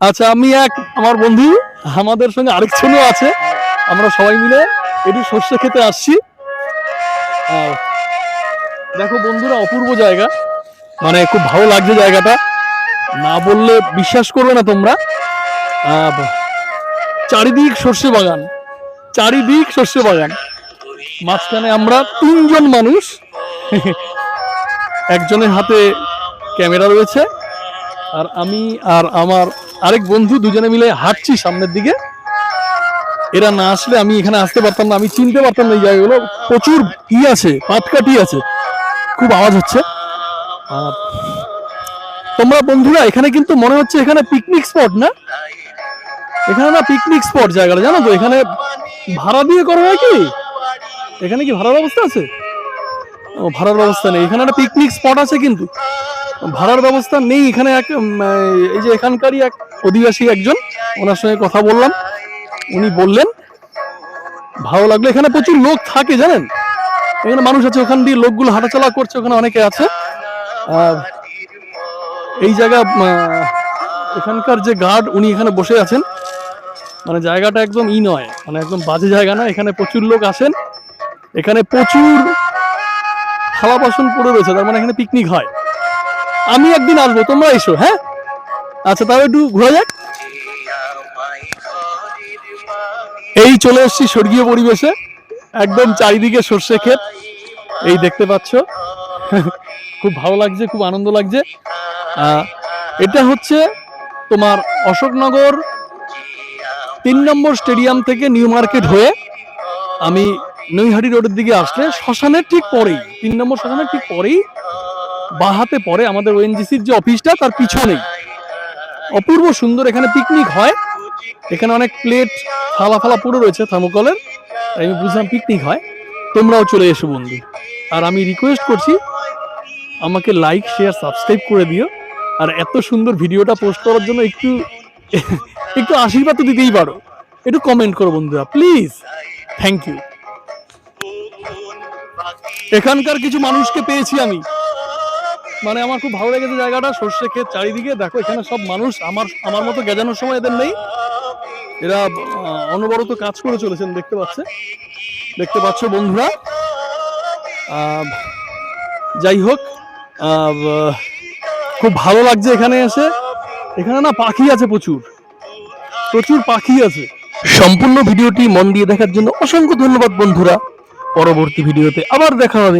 আচ্ছা আমি এক, আমার বন্ধু, আমাদের সঙ্গে আরেকজনও আছে। আমরা সবাই মিলে একটু সর্ষে খেতে আসছি। দেখো বন্ধুরা, অপূর্ব জায়গা। মানে খুব ভালো লাগছে জায়গাটা। না বললে বিশ্বাস করবে না তোমরা। চারিদিক সর্ষে বাগান। চারিদিক সর্ষে বাগান। মাঝখানে আমরা তিনজন মানুষ। একজনের হাতে ক্যামেরা রয়েছে। আর আমি আর আমার আরেক বন্ধু দুজনে মিলে হাঁটছি সামনের দিকে। এরা না আসলে আমি এখানে আসতে পারতাম না, আমি চিনতে পারতাম না এই জায়গাগুলো। প্রচুর ই আছে পাটকাঠি আছে। খুব আওয়াজ হচ্ছে। তোমরা বন্ধুরা, এখানে কিন্তু মনে হচ্ছে এখানে পিকনিক স্পট না? এখানে না পিকনিক স্পট জায়গাটা, জানো তো? এখানে ভাড়া দিয়ে করা হয় কি? এখানে কি ভাড়ার ব্যবস্থা আছে? ও, ভাড়ার ব্যবস্থা নেই। এখানে একটা পিকনিক স্পট আছে কিন্তু। ভাড়ার ব্যবস্থা নেই এখানে এক এই যে এখানকারই এক অধিবাসী একজন, ওনার সঙ্গে কথা বললাম। উনি বললেন, ভালো লাগল। এখানে প্রচুর লোক থাকে, জানেন? এখানে মানুষ আছে, ওখান দিয়ে লোকগুলো হাঁটাচলা করছে, ওখানে অনেকে আছে। এই জায়গা এখানকার যে গার্ড, উনি এখানে বসে আছেন। মানে জায়গাটা একদম ই নয় মানে একদম বাজে জায়গা না, এখানে প্রচুর লোক আসেন। এখানে প্রচুর থালা বাসন পড়ে রয়েছে, তার মানে এখানে পিকনিক হয়। আমি একদিন আসব, তোমরা এসো হ্যাঁ? আচ্ছা তাহলে একটু ঘোরা যাক। এই চলে এসেছি স্বর্গীয় পরিবেশে, একদম চারিদিকে সর্ষে ক্ষেত, এই দেখতে পাচ্ছ। খুব ভালো লাগছে, খুব আনন্দ লাগছে। এটা হচ্ছে তোমার অশোকনগর তিন নম্বর স্টেডিয়াম থেকে নিউ মার্কেট হয়ে আমি নৈহাটি রোডের দিকে আসলে, শ্মশানের ঠিক পরেই, তিন নম্বর শ্মশানের ঠিক পরেই বাহাতে পরে আমাদের ওএনজিসির যে অফিসটা, তার পিছনেই অপূর্ব সুন্দর এখানে পিকনিক হয়। এখানে অনেক প্লেট ফালা ফালা পড়ে রয়েছে থার্মোকলের তাই আমি বুঝলাম পিকনিক হয়। তোমরাও চলে এসো বন্ধু। আর আমি রিকোয়েস্ট করছি, আমাকে লাইক শেয়ার সাবস্ক্রাইব করে দিও। আর এত সুন্দর ভিডিওটা পোস্ট করার জন্য একটু একটু আশীর্বাদ দিতেই পারো। একটু কমেন্ট করো বন্ধুরা প্লিজ থ্যাংক ইউ এখানকার কিছু মানুষকে পেয়েছি আমি। মানে আমার খুব ভালো লেগেছে জায়গাটা, সর্ষে ক্ষেত চারিদিকে। দেখো, এখানে সব মানুষ, আমার আমার মতো গেজানোর সময় এদের নেই। এরা অনবরত কাজ করে চলেছেন, দেখতে পাচ্ছে। দেখতে পাচ্ছ বন্ধুরা। যাই হোক খুব ভালো লাগছে এখানে এসে। এখানে না পাখি আছে প্রচুর। প্রচুর পাখি আছে। সম্পূর্ণ ভিডিওটি মন দিয়ে দেখার জন্য অসংখ্য ধন্যবাদ বন্ধুরা। পরবর্তী ভিডিওতে আবার দেখা হবে।